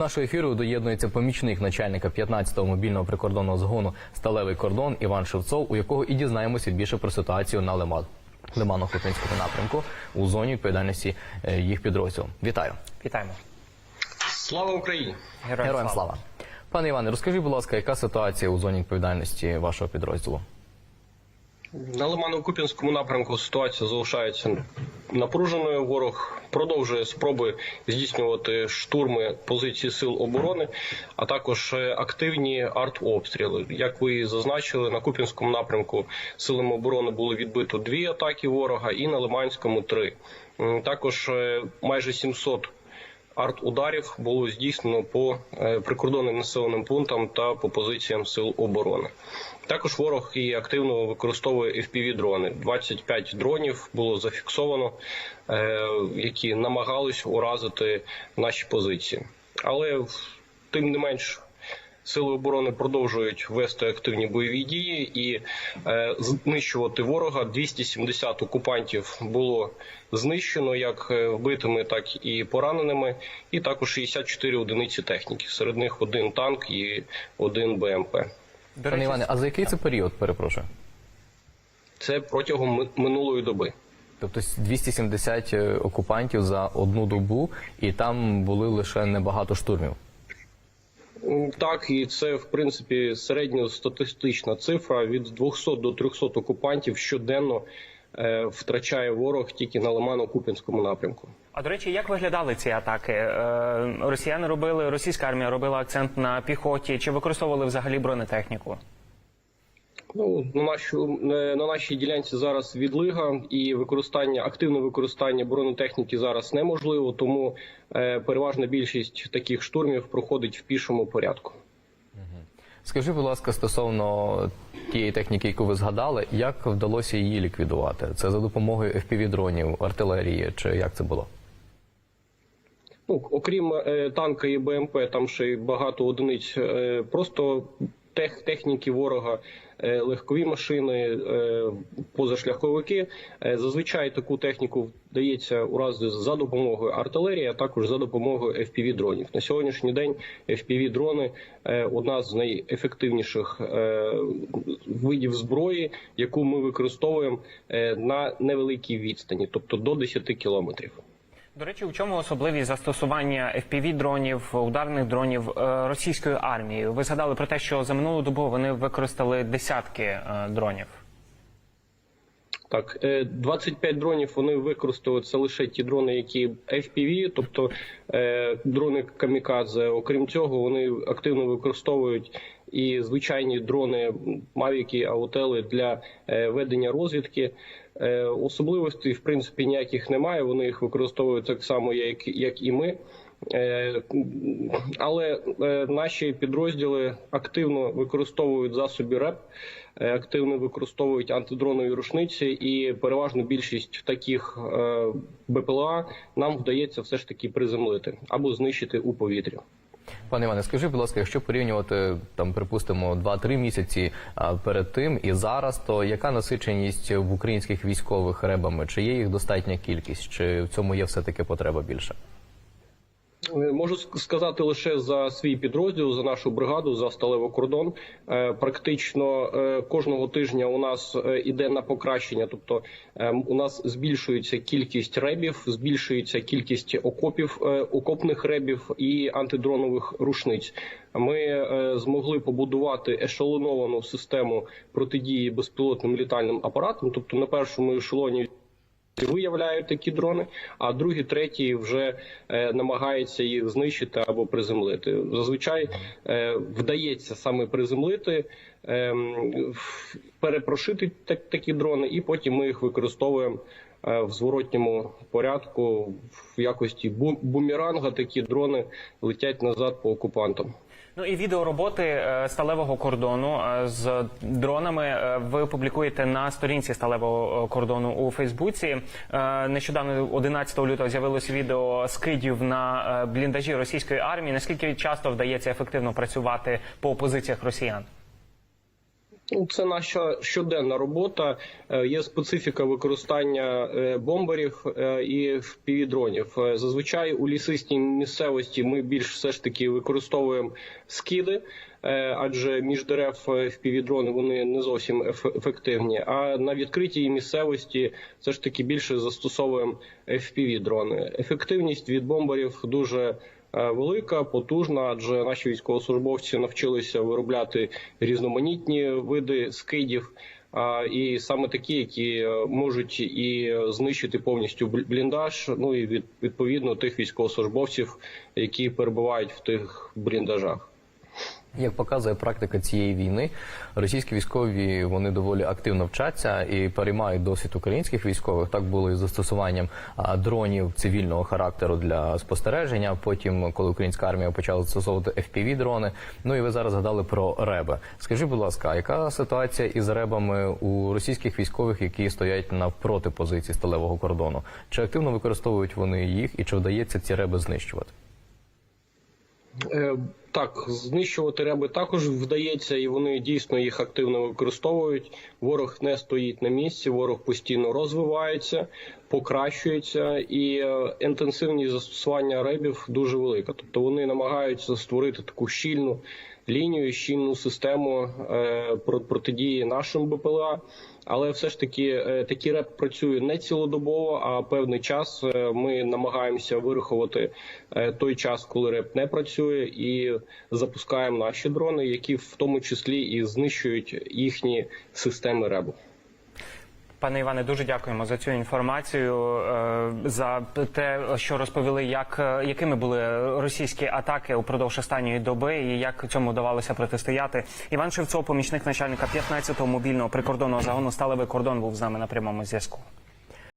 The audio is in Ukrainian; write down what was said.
Нашого ефіру доєднується помічник начальника 15-го мобільного прикордонного згону Сталевий кордон Іван Шевцов, у якого і дізнаємося більше про ситуацію на Лиман. Лимано-Хотинському напрямку у зоні відповідальності е, їх підрозділу. Вітаю, Вітаємо. Слава Україні! Героям, героям слава. Пане Іване, розкажіть, будь ласка, яка ситуація у зоні відповідальності вашого підрозділу? На Лимано-Куп'янському напрямку ситуація залишається напруженою. Ворог продовжує спроби здійснювати штурми позицій сил оборони, а також е, активні артобстріли. Як ви зазначили, на Купінському напрямку силами оборони було відбито дві атаки ворога, і на Лиманському три. Також е, майже 700 арт-ударів було здійснено по е, прикордонним населеним пунктам та по позиціям сил оборони. Також ворог і активно використовує fpv дрони. 25 дронів було зафіксовано, е, які намагались уразити наші позиції. Але тим не менш. Сили оборони продовжують вести активні бойові дії і е, знищувати ворога. 270 окупантів було знищено як е, вбитими, так і пораненими, і також 64 одиниці техніки. Серед них один танк і один БМП. Пане Іване, а за який це період, перепрошую? Це протягом минулої доби. Тобто 270 е, окупантів за одну добу, і там були лише небагато штурмів. Так, і це в принципі середньостатистична цифра від 200 до 300 окупантів щоденно е, втрачає ворог тільки на Лимано-Купінському напрямку. а до речі, як виглядали ці атаки? Е, Росіяни робили, російська армія робила акцент на піхоті, чи використовували взагалі бронетехніку? Ну на нашу е, на нашій ділянці зараз відлига і використання активне використання бронетехніки зараз неможливо, тому е, переважна більшість таких штурмів проходить в пішому порядку. Скажи, будь ласка, стосовно тієї техніки, яку ви згадали, як вдалося її ліквідувати? Це за допомогою FPV-дронів, артилерії, чи як це було? Ну, окрім е, танка і БМП, там ще й багато одиниць е, просто тех, техніки ворога, легкові машини, е, позашляховики. Е, зазвичай таку техніку вдається уразити за допомогою артилерії, а також за допомогою fpv дронів. На сьогоднішній день fpv дрони е, одна з найефективніших е, видів зброї, яку ми використовуємо е, на невеликій відстані, тобто до 10 кілометрів. До речі, у чому особливість застосування fpv дронів, ударних дронів е, російською армією? Ви згадали про те, що за минулу добу вони використали десятки е, дронів. Так, е, 25 дронів вони використовують це лише ті дрони, які FPV, тобто е, дрони камікадзе. Окрім цього, вони активно використовують і звичайні дрони Мавіки, Аутели для е, ведення розвідки. Е, Особливостей, в принципі, ніяких немає. Вони їх використовують так само, як, як і ми. Е, Але е, наші підрозділи активно використовують засоби РЕП, е, активно використовують антидронові рушниці, і переважно більшість таких БПЛА нам вдається все ж таки приземлити або знищити у повітрі. Пане Іване, скажи, будь ласка, якщо порівнювати там, припустимо, 2-3 місяці перед тим і зараз, то яка насиченість в українських військових ребами? Чи є їх достатня кількість? Чи в цьому є все таки потреба більше? Е, Можу сказати лише за свій підрозділ, за нашу бригаду, за сталевий кордон. Е, Практично е, кожного тижня у нас іде на покращення. Тобто е, у нас збільшується кількість ребів, збільшується кількість окопів, окопних ребів і антидронових рушниць. Ми змогли побудувати ешелоновану систему протидії безпілотним літальним апаратам. Тобто на першому ешелоні виявляють такі дрони, а другі, треті вже е, намагаються їх знищити або приземлити. Зазвичай е, вдається саме приземлити, е, перепрошити так, такі дрони, і потім ми їх використовуємо. е, В зворотньому порядку в якості бу- бумеранга такі дрони летять назад по окупантам. Ну і відео роботи е, сталевого кордону е, з дронами е, ви публікуєте на сторінці сталевого кордону у Фейсбуці. Нещодавно 11 лютого з'явилось відео скидів на бліндажі російської армії. Наскільки часто вдається ефективно працювати по позиціях росіян? Ну, це наша щоденна робота. Е, Є специфіка використання е, бомберів е, і впівдронів. Зазвичай у лісистій місцевості ми більш все ж таки використовуємо скиди, адже між дерев впівдрони вони не зовсім ефективні. А на відкритій місцевості все ж таки більше застосовуємо FPV-дрони. Ефективність від бомберів дуже велика, потужна, адже наші військовослужбовці навчилися виробляти різноманітні види скидів. І саме такі, які е, можуть і знищити повністю бл- бліндаж, ну і від, відповідно тих військовослужбовців, які перебувають в тих бліндажах. Як показує практика цієї війни, російські військові вони доволі активно вчаться і переймають досвід українських військових. Так було і з застосуванням дронів цивільного характеру для спостереження. Потім, коли українська армія почала застосовувати fpv дрони. Ну і ви зараз згадали про реби. Скажіть, будь ласка, яка ситуація із ребами у російських військових, які стоять навпроти позиції сталевого кордону? Чи активно використовують вони їх, і чи вдається ці реби знищувати? Е, Так, знищувати реби також вдається, і вони дійсно їх активно використовують. Ворог не стоїть на місці, ворог постійно розвивається, покращується, і е, інтенсивність застосування ребів дуже велика. Тобто вони намагаються створити таку щільну лінію, щільну систему е, про- протидії нашим БПЛА. Але все ж таки такі такий реп працює не цілодобово, а певний час е, ми намагаємося вирахувати е, той час, коли реп не працює, і запускаємо наші дрони, які в тому числі і знищують їхні системи ребу. Пане Іване, дуже дякуємо за цю інформацію, е, за те, що розповіли, як е, якими були російські атаки упродовж останньої доби, і як цьому вдавалося протистояти. Іван Шевцов, помічник начальника 15-го мобільного прикордонного загону «Сталевий кордон, був з нами на прямому зв'язку.